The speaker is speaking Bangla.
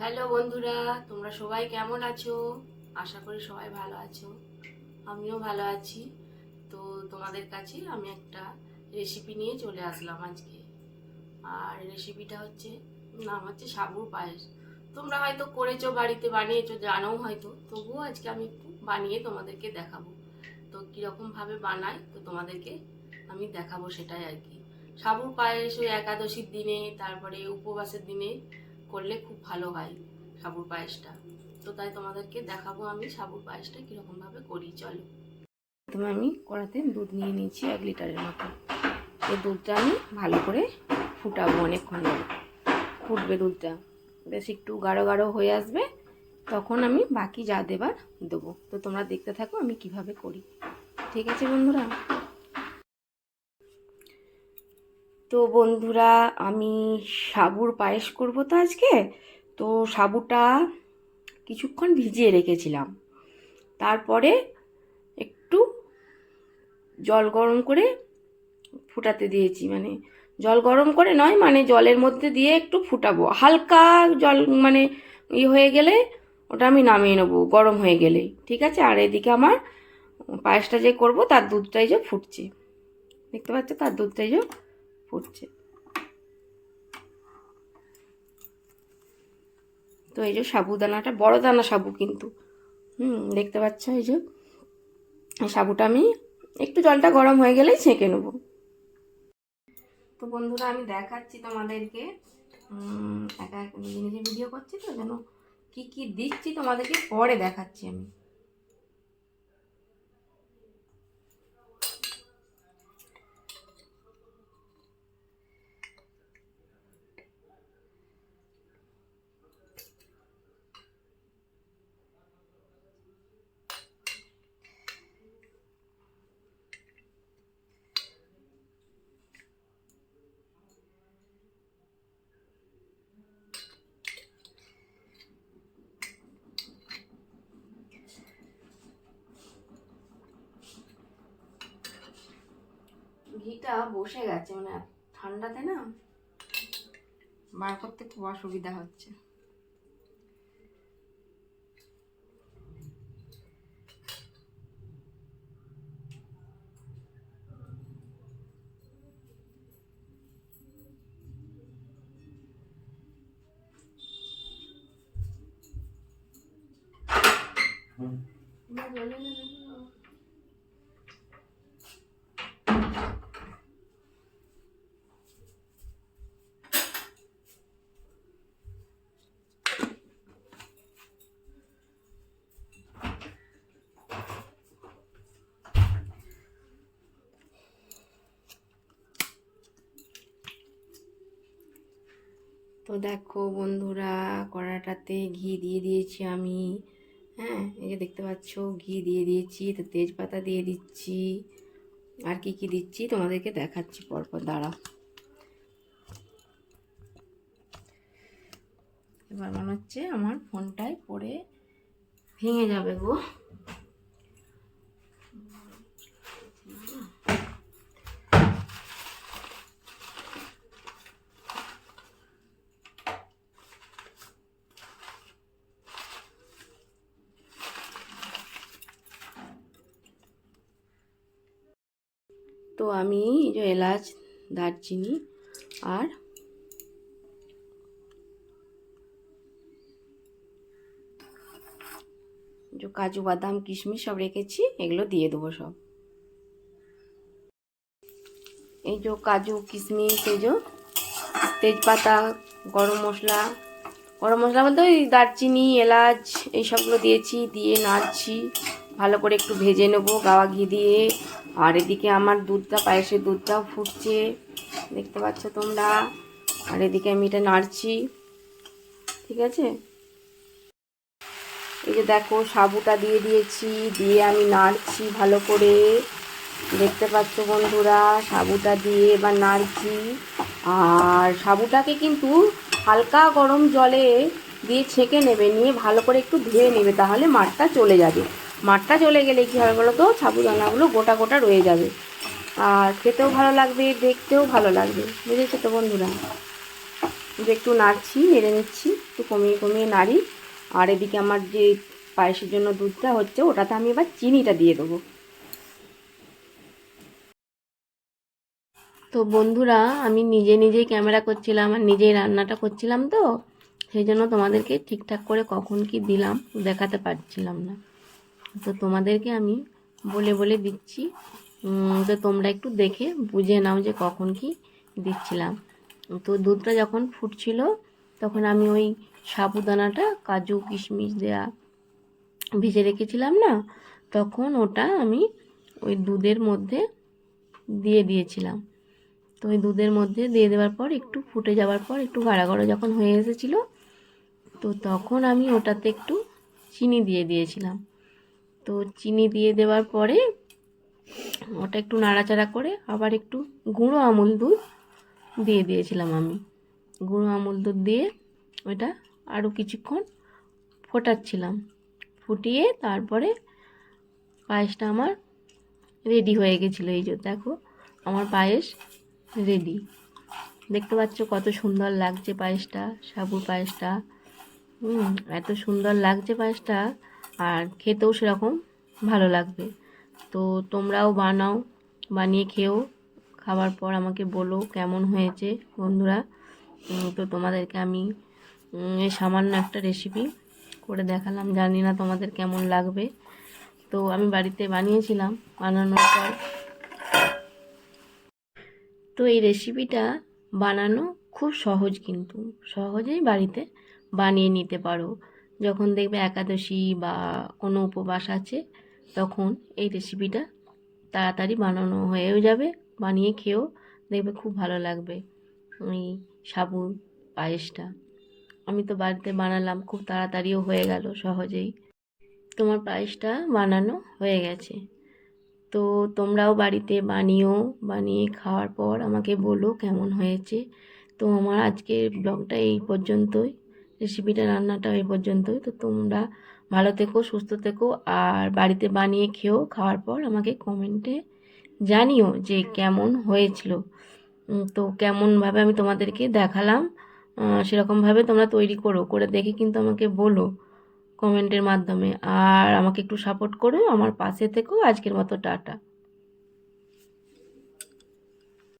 হ্যালো বন্ধুরা, তোমরা সবাই কেমন আছো? আশা করি সবাই ভালো আছো। আমিও ভালো আছি। তো তোমাদের কাছে আমি একটা রেসিপি নিয়ে চলে আসলাম আজকে। আর রেসিপিটা হচ্ছে, নাম হচ্ছে সাবুর পায়েস। তোমরা হয়তো করেছ, বাড়িতে বানিয়েছো জানো হয়তো। তবুও আজকে আমি একটু বানিয়ে তোমাদেরকে দেখাবো। তো কীরকমভাবে বানাই তো তোমাদেরকে আমি দেখাবো সেটাই আর কি। সাবুর পায়েস ওই একাদশীর দিনে, তারপরে উপবাসের দিনে করলে খুব ভালো হয় সাবুর পায়েসটা। তো তাই তোমাদেরকে দেখাবো আমি সাবুর পায়েসটা কীরকমভাবে করি, চলো। প্রথমে আমি কড়াতে দুধ নিয়ে নিয়েছি এক লিটারের মতো। এই দুধটা আমি ভালো করে ফুটাবো অনেকক্ষণ ধরে। ফুটবে দুধটা। বেশ একটু গাঢ় গাঢ় হয়ে আসবে। তখন আমি বাকি যা দেবার দেবো। তো তোমরা দেখতে থাকো আমি কীভাবে করি। ঠিক আছে বন্ধুরা? তো বন্ধুরা, আমি সাবুর পায়েস করব তো আজকে। তো সাবুটা কিছুক্ষণ ভিজিয়ে রেখেছিলাম। তারপরে একটু জল গরম করে ফুটাতে দিয়েছি। মানে জল গরম করে নয় মানে জলের মধ্যে দিয়ে একটু ফুটাবো। হালকা জল মানে ই হয়ে গেলে ওটা আমি নামিয়ে নেব, গরম হয়ে গেলেই ঠিক আছে? আর এদিকে আমার পায়েসটা যে করব, তার দুধটাই যে ফুটছে। দেখতে পাচ্ছ? তার দুধটাই যে ফুটছে তো এই যে সাবুদানাটা বড় দানা সাবু কিন্তু। হুম, দেখতে পাচ্ছ এই যে। সাবুটা আমি একটু জলটা গরম হয়ে গেলেই ছেঁকে নেব। তো বন্ধুরা, আমি দেখাচ্ছি তোমাদেরকে। এক নিজে নিজে ভিডিও করছি তো, যেন কি কি দিচ্ছি তোমাদেরকে পরে দেখাচ্ছি আমি। ঘিটা বসে গেছে মানে ঠান্ডাতে না বার করতে খুব অসুবিধা হচ্ছে। তো দেখো বন্ধুরা কড়াটাতে ঘি দিয়ে দিয়েছি আমি। হ্যাঁ এই যে দেখতে পাচ্ছ, ঘি দিয়ে দিয়েছি তো তেজপাতা দিয়ে দিচ্ছি। আর কি কি দিচ্ছি তোমাদেরকে দেখাচ্ছি পরপর, দাঁড়াও। এবার মনে হচ্ছে আমার ফোনটায় পড়ে ভেঙে যাবে গো। তো আমি যে এলাচ, দারচিনি আর যে কাজু, বাদাম, কিশমিশ সব রেখেছি, এগুলো দিয়ে দেবো সব। এই যে কাজু, কিশমিশ, এই যে তেজপাতা, গরম মশলা গরম মশলা বলতে ওই দারচিনি, এলাচ, এই সবগুলো দিয়েছি, দিয়ে নাড়ছি। ভালো করে একটু ভেজে নেব, গাওয়া ঘি দিয়ে। আর এদিকে আমার দুধটা, পায়েসের দুধটাও ফুটছে, দেখতে পাচ্ছ তোমরা? আর এদিকে আমি এটা নাড়ছি, ঠিক আছে? এই যে দেখো, সাবুটা দিয়ে দিয়েছি, দিয়ে আমি নাড়ছি ভালো করে। দেখতে পাচ্ছ বন্ধুরা, সাবুটা দিয়ে এবার নাড়ছি। আর সাবুটাকে কিন্তু হালকা গরম জলে দিয়ে ছেঁকে নেবে, নিয়ে ভালো করে একটু ধুয়ে নেবে, তাহলে মাঠটা চলে যাবে। মাঠটা চলে গেলে কী হবে বলো তো? সাবুদানাগুলো গোটা গোটা রয়ে যাবে। আর খেতেও ভালো লাগবে, দেখতেও ভালো লাগবে। বুঝেছ তো বন্ধুরা? যে একটু নাড়ছি, নেড়ে নিচ্ছি, একটু কমিয়ে কমিয়ে নাড়ি। আর এদিকে আমার যে পায়েসের জন্য দুধটা হচ্ছে, ওটাতে আমি এবার চিনিটা দিয়ে দেবো। তো বন্ধুরা, আমি নিজে নিজেই ক্যামেরা করছিলাম আর নিজেই রান্নাটা করছিলাম তো। সেই জন্য তোমাদেরকে ঠিকঠাক করে কখন কি দিলাম দেখাতে পারছিলাম না। তো তোমাদেরকে আমি বলে বলে দিচ্ছি। তো তোমরা একটু দেখে বুঝে নাও যে কখন কি দিচ্ছিলাম। তো দুধটা যখন ফুটছিল, তখন আমি ওই সাবুদানাটা, কাজু, কিশমিশ দেয়া ভিজে রেখেছিলাম না, তখন ওটা আমি ওই দুধের মধ্যে দিয়ে দিয়েছিলাম। তো ওই দুধের মধ্যে দিয়ে দেওয়ার পর, একটু ফুটে যাওয়ার পর, একটু গাঢ় যখন হয়ে এসেছিল, তো তখন আমি ওটাতে একটু চিনি দিয়ে দিয়েছিলাম। তো চিনি দিয়ে দেওয়ার পরে ওটা একটু নাড়াচাড়া করে আবার একটু গুঁড়ো আমুল দুধ দিয়ে দিয়েছিলাম আমি। গুঁড়ো আমুল দুধ দিয়ে ওটা আরও কিছুক্ষণ ফোটাচ্ছিলাম। ফুটিয়ে তারপরে পায়েসটা আমার রেডি হয়ে গেছিল। এই যে দেখো, আমার পায়েস রেডি দেখতে পাচ্ছ কত সুন্দর লাগছে পায়েসটা সাবু পায়েসটা। এত সুন্দর লাগছে পায়েসটা। আর খেতেও সেরকম ভালো লাগবে। তো তোমরাও বানাও, বানিয়ে খেও। খাবার পর আমাকে বলো কেমন হয়েছে, বন্ধুরা। তো তোমাদেরকে আমি সামান্য একটা রেসিপি করে দেখালাম। জানি না তোমাদের কেমন লাগবে। তো আমি বাড়িতে বানিয়েছিলাম বানানোর পর। তো এই রেসিপিটা বানানো খুব সহজ কিন্তু। সহজেই বাড়িতে বানিয়ে নিতে পারো। যখন দেখবে একাদশী বা কোনো উপবাস আছে, তখন এই রেসিপিটা তাড়াতাড়ি বানানো হয়েও যাবে, বানিয়ে খেয়েও দেখবে খুব ভালো লাগবে ওই সাবু পায়েসটা। আমি তো বাড়িতে বানালাম, খুব তাড়াতাড়িও হয়ে গেল সহজেই। তোমার পায়েসটা বানানো হয়ে গেছে। তো তোমরাও বাড়িতে বানিও, বানিয়ে খাওয়ার পর আমাকে বলো কেমন হয়েছে। তো আমার আজকের ব্লগটা এই পর্যন্তই। রেসিপিটা, রান্নাটা এই পর্যন্তই। তো তোমরা ভালো থেকো, সুস্থ থেকো, আর বাড়িতে বানিয়ে খেও। খাওয়ার পর আমাকে কমেন্টে জানিও যে কেমন হয়েছিল। তো কেমনভাবে আমি তোমাদেরকে দেখালাম সেরকমভাবে তোমরা তৈরি করো, করে দেখে কিন্তু আমাকে বলো কমেন্টের মাধ্যমে। আর আমাকে একটু সাপোর্ট করো, আমার পাশে থেকো। আজকের মতো টাটা।